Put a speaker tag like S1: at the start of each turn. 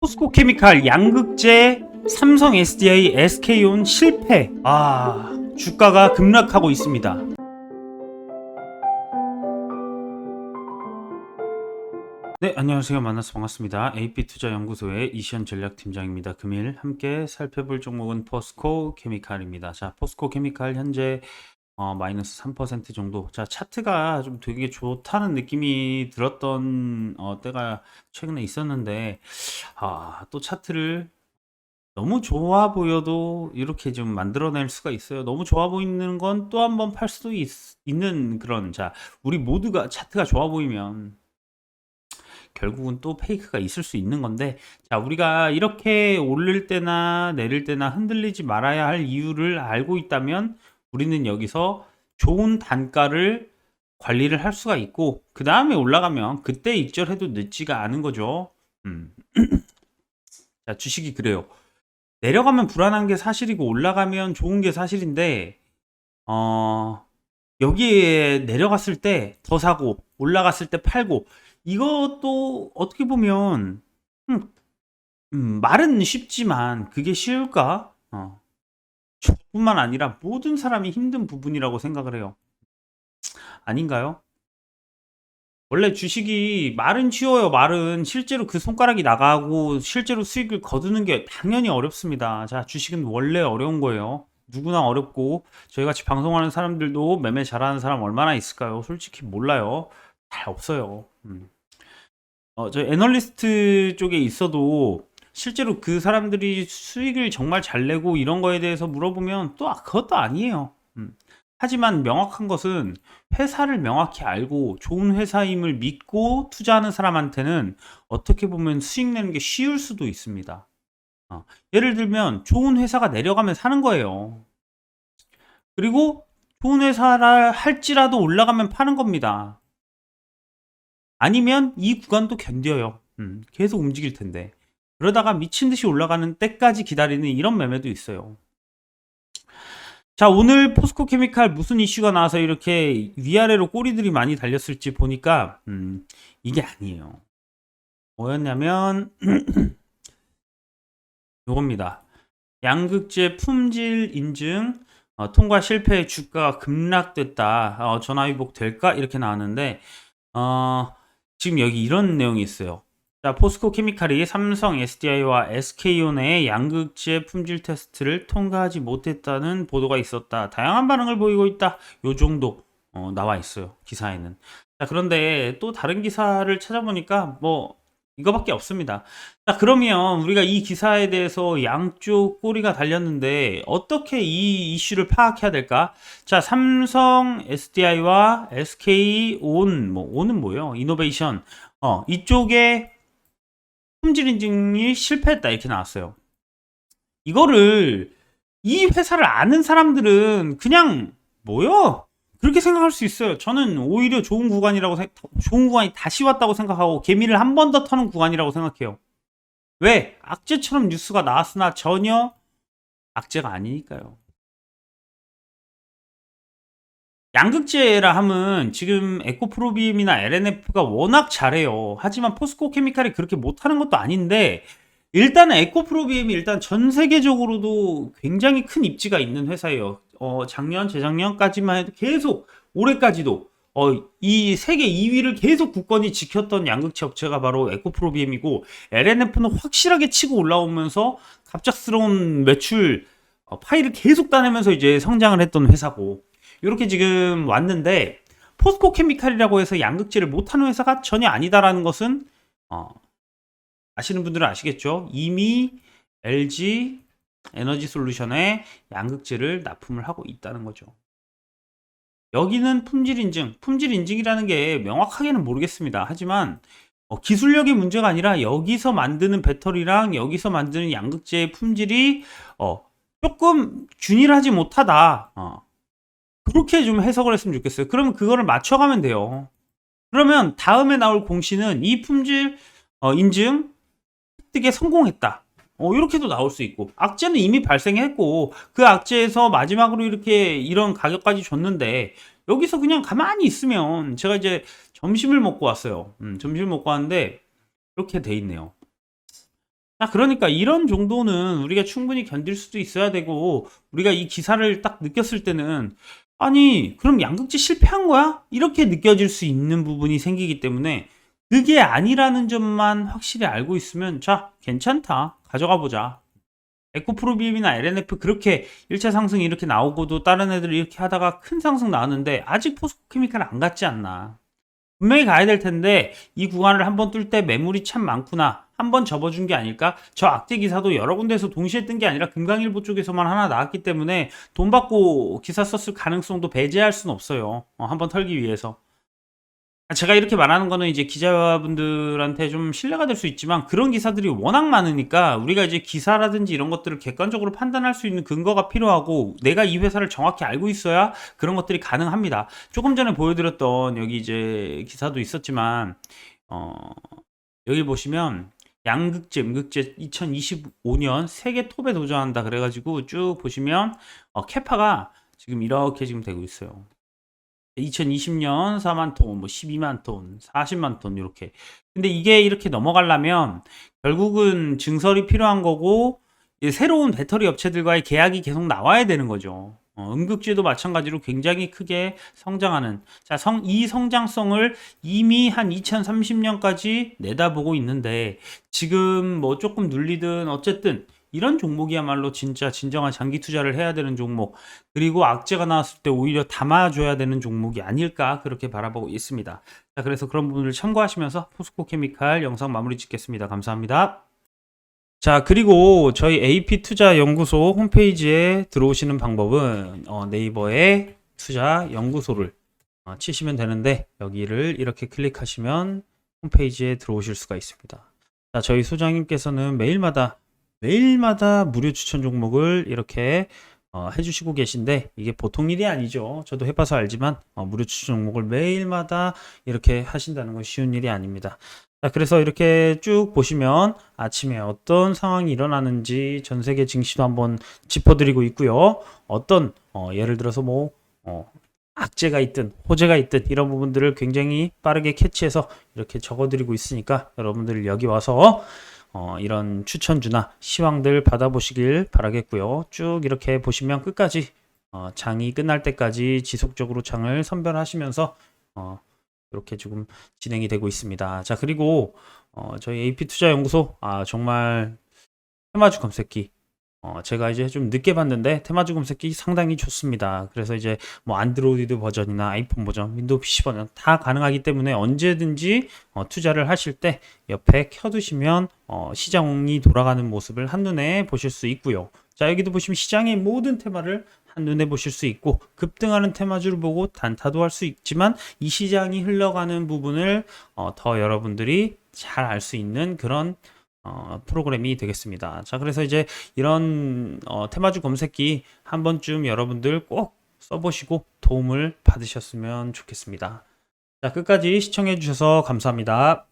S1: 포스코 케미칼 양극재 삼성 SDI SK온 실패. 아, 주가가 급락하고 있습니다. 네, 안녕하세요. 만나서 반갑습니다. AP투자연구소의 이시연 전략팀장입니다. 금일 함께 살펴볼 종목은 포스코 케미칼입니다. 자, 포스코 케미칼 현재 어, 마이너스 3% 정도. 자, 차트가 좀 되게 좋다는 느낌이 들었던 어, 때가 최근에 있었는데, 아, 또 차트를 너무 좋아 보여도 이렇게 좀 만들어낼 수가 있어요. 너무 좋아 보이는 건 또 한 번 팔 수도 있, 있는 그런, 자, 우리 모두가 차트가 좋아 보이면 결국은 또 페이크가 있을 수 있는 건데, 자, 우리가 이렇게 오를 때나 내릴 때나 흔들리지 말아야 할 이유를 알고 있다면 우리는 여기서 좋은 단가를 관리를 할 수가 있고, 그 다음에 올라가면 그때 익절해도 늦지가 않은 거죠. 음. 자, 주식이 그래요. 내려가면 불안한 게 사실이고 올라가면 좋은 게 사실인데, 어, 여기에 내려갔을 때 더 사고 올라갔을 때 팔고 이것도 어떻게 보면 음, 음, 말은 쉽지만 그게 쉬울까? 어. 저뿐만 아니라 모든 사람이 힘든 부분이라고 생각을 해요. 아닌가요? 원래 주식이 말은 쉬워요. 말은 실제로 그 손가락이 나가고 실제로 수익을 거두는 게 당연히 어렵습니다. 자, 주식은 원래 어려운 거예요. 누구나 어렵고 저희 같이 방송하는 사람들도 매매 잘하는 사람 얼마나 있을까요? 솔직히 몰라요. 잘 없어요. 음. 어, 저 애널리스트 쪽에 있어도 실제로 그 사람들이 수익을 정말 잘 내고 이런 거에 대해서 물어보면 또 아, 그것도 아니에요. 음. 하지만 명확한 것은 회사를 명확히 알고 좋은 회사임을 믿고 투자하는 사람한테는 어떻게 보면 수익 내는 게 쉬울 수도 있습니다. 어, 예를 들면 좋은 회사가 내려가면 사는 거예요. 그리고 좋은 회사라 할지라도 올라가면 파는 겁니다. 아니면 이 구간도 견뎌요. 음, 계속 움직일 텐데. 그러다가 미친 듯이 올라가는 때까지 기다리는 이런 매매도 있어요. 자, 오늘 포스코 케미칼 무슨 이슈가 나와서 이렇게 위아래로 꼬리들이 많이 달렸을지 보니까, 음, 이게 아니에요. 뭐였냐면, 요겁니다. 양극재 품질 인증, 어, 통과 실패 주가가 급락됐다. 어, 전화위복 될까? 이렇게 나왔는데, 어, 지금 여기 이런 내용이 있어요. 자, 포스코 케미칼이 삼성 SDI와 SK온의 양극재 품질 테스트를 통과하지 못했다는 보도가 있었다. 다양한 반응을 보이고 있다. 요 정도 어, 나와 있어요. 기사에는. 자, 그런데 또 다른 기사를 찾아보니까 뭐 이거밖에 없습니다. 자, 그러면 우리가 이 기사에 대해서 양쪽 꼬리가 달렸는데 어떻게 이 이슈를 파악해야 될까? 자, 삼성 SDI와 SK온 뭐 온은 뭐예요? 이노베이션 어, 이쪽에 품질 인증이 실패했다 이렇게 나왔어요. 이거를 이 회사를 아는 사람들은 그냥 뭐요? 그렇게 생각할 수 있어요. 저는 오히려 좋은 구간이라고 생- 좋은 구간이 다시 왔다고 생각하고 개미를 한 번 더 터는 구간이라고 생각해요. 왜? 악재처럼 뉴스가 나왔으나 전혀 악재가 아니니까요. 양극재라 함은 지금 에코프로비움이나 LNF가 워낙 잘해요. 하지만 포스코 케미칼이 그렇게 못하는 것도 아닌데 일단 에코프로비움이 일단 전 세계적으로도 굉장히 큰 입지가 있는 회사예요. 어, 작년, 재작년까지만 해도 계속 올해까지도 어, 이 세계 2위를 계속 굳건히 지켰던 양극재 업체가 바로 에코프로비움이고 LNF는 확실하게 치고 올라오면서 갑작스러운 매출 어, 파이를 계속 따내면서 이제 성장을 했던 회사고 이렇게 지금 왔는데 포스코 케미칼이라고 해서 양극재를 못하는 회사가 전혀 아니다라는 것은 어, 아시는 분들은 아시겠죠? 이미 LG 에너지 솔루션에 양극재를 납품을 하고 있다는 거죠. 여기는 품질 인증, 품질 인증이라는 게 명확하게는 모르겠습니다. 하지만 어, 기술력의 문제가 아니라 여기서 만드는 배터리랑 여기서 만드는 양극재의 품질이 어, 조금 균일하지 못하다. 어, 그렇게 좀 해석을 했으면 좋겠어요. 그러면 그거를 맞춰가면 돼요. 그러면 다음에 나올 공시는 이 품질 어, 인증 획득에 성공했다. 어, 이렇게도 나올 수 있고 악재는 이미 발생했고 그 악재에서 마지막으로 이렇게 이런 가격까지 줬는데 여기서 그냥 가만히 있으면 제가 이제 점심을 먹고 왔어요. 음, 점심을 먹고 왔는데 이렇게 돼 있네요. 아, 그러니까 이런 정도는 우리가 충분히 견딜 수도 있어야 되고, 우리가 이 기사를 딱 느꼈을 때는, 아니, 그럼 양극재 실패한 거야? 이렇게 느껴질 수 있는 부분이 생기기 때문에, 그게 아니라는 점만 확실히 알고 있으면, 자, 괜찮다. 가져가 보자. 에코프로비엠이나 LNF 그렇게 1차 상승이 이렇게 나오고도 다른 애들 이렇게 하다가 큰 상승 나왔는데, 아직 포스코케미칼 안 갔지 않나. 분명히 가야 될 텐데 이 구간을 한번 뚫 때 매물이 참 많구나. 한 번 접어준 게 아닐까? 저 악재 기사도 여러 군데에서 동시에 뜬 게 아니라 금강일보 쪽에서만 하나 나왔기 때문에 돈 받고 기사 썼을 가능성도 배제할 수는 없어요. 어, 한번 털기 위해서. 제가 이렇게 말하는 거는 이제 기자분들한테 좀 신뢰가 될 수 있지만 그런 기사들이 워낙 많으니까 우리가 이제 기사라든지 이런 것들을 객관적으로 판단할 수 있는 근거가 필요하고 내가 이 회사를 정확히 알고 있어야 그런 것들이 가능합니다. 조금 전에 보여드렸던 여기 이제 기사도 있었지만 어 여기 보시면 양극재, 음극재 2025년 세계 톱에 도전한다 그래가지고 쭉 보시면 어, 캐파가 지금 이렇게 지금 되고 있어요. 2020년 4만 톤, 뭐 12만 톤, 40만 톤 이렇게. 근데 이게 이렇게 넘어가려면 결국은 증설이 필요한 거고 새로운 배터리 업체들과의 계약이 계속 나와야 되는 거죠. 어, 음극재도 마찬가지로 굉장히 크게 성장하는 자, 성, 이 성장성을 이미 한 2030년까지 내다보고 있는데 지금 뭐 조금 눌리든 어쨌든 이런 종목이야말로 진짜 진정한 장기 투자를 해야 되는 종목 그리고 악재가 나왔을 때 오히려 담아줘야 되는 종목이 아닐까 그렇게 바라보고 있습니다. 자, 그래서 그런 부분을 참고하시면서 포스코 케미칼 영상 마무리 짓겠습니다. 감사합니다. 자, 그리고 저희 AP 투자 연구소 홈페이지에 들어오시는 방법은 어, 네이버에 투자 연구소를 어, 치시면 되는데 여기를 이렇게 클릭하시면 홈페이지에 들어오실 수가 있습니다. 자, 저희 소장님께서는 매일마다 매일마다 무료 추천 종목을 이렇게 어, 해주시고 계신데 이게 보통 일이 아니죠. 저도 해봐서 알지만 어, 무료 추천 종목을 매일마다 이렇게 하신다는 건 쉬운 일이 아닙니다. 자, 그래서 이렇게 쭉 보시면 아침에 어떤 상황이 일어나는지 전 세계 증시도 한번 짚어드리고 있고요. 어떤 어, 예를 들어서 뭐 어, 악재가 있든 호재가 있든 이런 부분들을 굉장히 빠르게 캐치해서 이렇게 적어드리고 있으니까 여러분들 여기 와서 어, 이런 추천주나 시황들 받아보시길 바라겠고요. 쭉 이렇게 보시면 끝까지 어, 장이 끝날 때까지 지속적으로 장을 선별하시면서 어, 이렇게 지금 진행이 되고 있습니다. 자 그리고 어, 저희 AP 투자 연구소 아 정말 테마주 검색기 어, 제가 이제 좀 늦게 봤는데 테마주 검색기 상당히 좋습니다. 그래서 이제 뭐 안드로이드 버전이나 아이폰 버전, 윈도우 PC 버전 다 가능하기 때문에 언제든지 어, 투자를 하실 때 옆에 켜두시면 어, 시장이 돌아가는 모습을 한눈에 보실 수 있고요. 자 여기도 보시면 시장의 모든 테마를 한눈에 보실 수 있고 급등하는 테마주를 보고 단타도 할 수 있지만 이 시장이 흘러가는 부분을 어, 더 여러분들이 잘 알 수 있는 그런 어, 프로그램이 되겠습니다. 자, 그래서 이제 이런 어, 테마주 검색기 한 번쯤 여러분들 꼭 써보시고 도움을 받으셨으면 좋겠습니다. 자, 끝까지 시청해 주셔서 감사합니다.